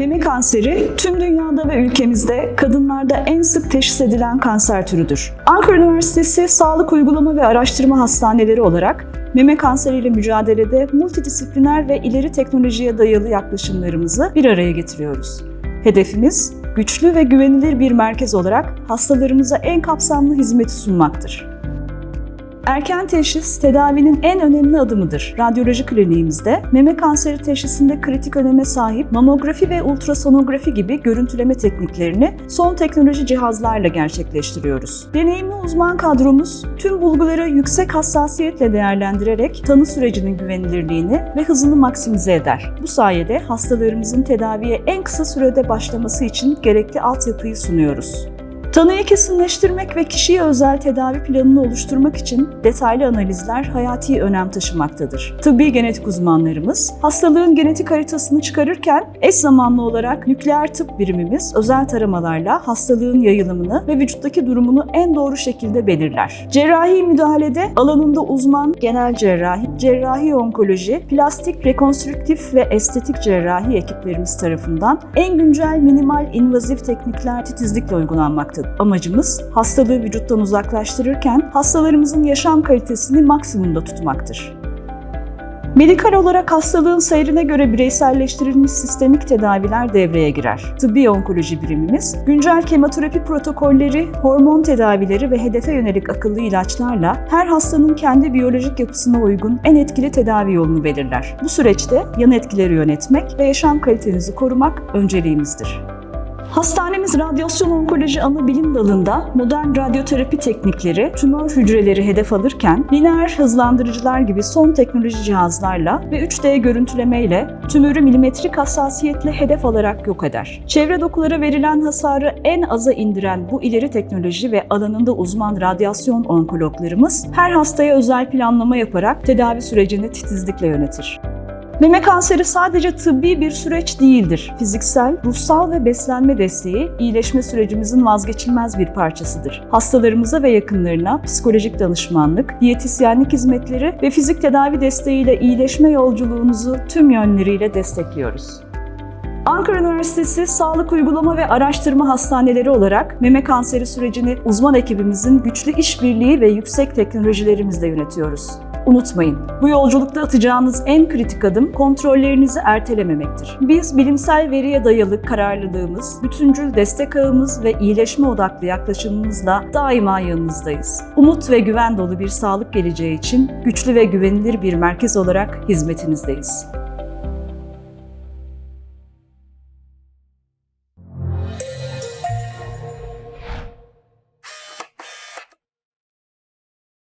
Meme kanseri tüm dünyada ve ülkemizde kadınlarda en sık teşhis edilen kanser türüdür. Ankara Üniversitesi Sağlık Uygulama ve Araştırma Hastaneleri olarak meme kanseriyle mücadelede multidisipliner ve ileri teknolojiye dayalı yaklaşımlarımızı bir araya getiriyoruz. Hedefimiz güçlü ve güvenilir bir merkez olarak hastalarımıza en kapsamlı hizmeti sunmaktır. Erken teşhis tedavinin en önemli adımıdır. Radyoloji kliniğimizde meme kanseri teşhisinde kritik öneme sahip mamografi ve ultrasonografi gibi görüntüleme tekniklerini son teknoloji cihazlarla gerçekleştiriyoruz. Deneyimli uzman kadromuz tüm bulguları yüksek hassasiyetle değerlendirerek tanı sürecinin güvenilirliğini ve hızını maksimize eder. Bu sayede hastalarımızın tedaviye en kısa sürede başlaması için gerekli altyapıyı sunuyoruz. Tanıyı kesinleştirmek ve kişiye özel tedavi planını oluşturmak için detaylı analizler hayati önem taşımaktadır. Tıbbi genetik uzmanlarımız hastalığın genetik haritasını çıkarırken eş zamanlı olarak nükleer tıp birimimiz özel taramalarla hastalığın yayılımını ve vücuttaki durumunu en doğru şekilde belirler. Cerrahi müdahalede alanında uzman genel cerrahi, cerrahi onkoloji, plastik, rekonstrüktif ve estetik cerrahi ekiplerimiz tarafından en güncel minimal invazif teknikler titizlikle uygulanmaktadır. Amacımız hastalığı vücuttan uzaklaştırırken hastalarımızın yaşam kalitesini maksimumda tutmaktır. Medikal olarak hastalığın seyrine göre bireyselleştirilmiş sistemik tedaviler devreye girer. Tıbbi onkoloji birimimiz, güncel kemoterapi protokolleri, hormon tedavileri ve hedefe yönelik akıllı ilaçlarla her hastanın kendi biyolojik yapısına uygun en etkili tedavi yolunu belirler. Bu süreçte yan etkileri yönetmek ve yaşam kalitenizi korumak önceliğimizdir. Hastanemiz radyasyon onkoloji ana bilim dalında modern radyoterapi teknikleri, tümör hücreleri hedef alırken lineer hızlandırıcılar gibi son teknoloji cihazlarla ve 3D görüntüleme ile tümörü milimetrik hassasiyetle hedef alarak yok eder. Çevre dokulara verilen hasarı en aza indiren bu ileri teknoloji ve alanında uzman radyasyon onkologlarımız her hastaya özel planlama yaparak tedavi sürecini titizlikle yönetir. Meme kanseri sadece tıbbi bir süreç değildir. Fiziksel, ruhsal ve beslenme desteği iyileşme sürecimizin vazgeçilmez bir parçasıdır. Hastalarımıza ve yakınlarına psikolojik danışmanlık, diyetisyenlik hizmetleri ve fizik tedavi desteğiyle iyileşme yolculuğunuzu tüm yönleriyle destekliyoruz. Ankara Üniversitesi Sağlık Uygulama ve Araştırma Hastaneleri olarak meme kanseri sürecini uzman ekibimizin güçlü işbirliği ve yüksek teknolojilerimizle yönetiyoruz. Unutmayın, bu yolculukta atacağınız en kritik adım kontrollerinizi ertelememektir. Biz bilimsel veriye dayalı kararlılığımız, bütüncül destek ağımız ve iyileşme odaklı yaklaşımımızla daima yanınızdayız. Umut ve güven dolu bir sağlık geleceği için güçlü ve güvenilir bir merkez olarak hizmetinizdeyiz.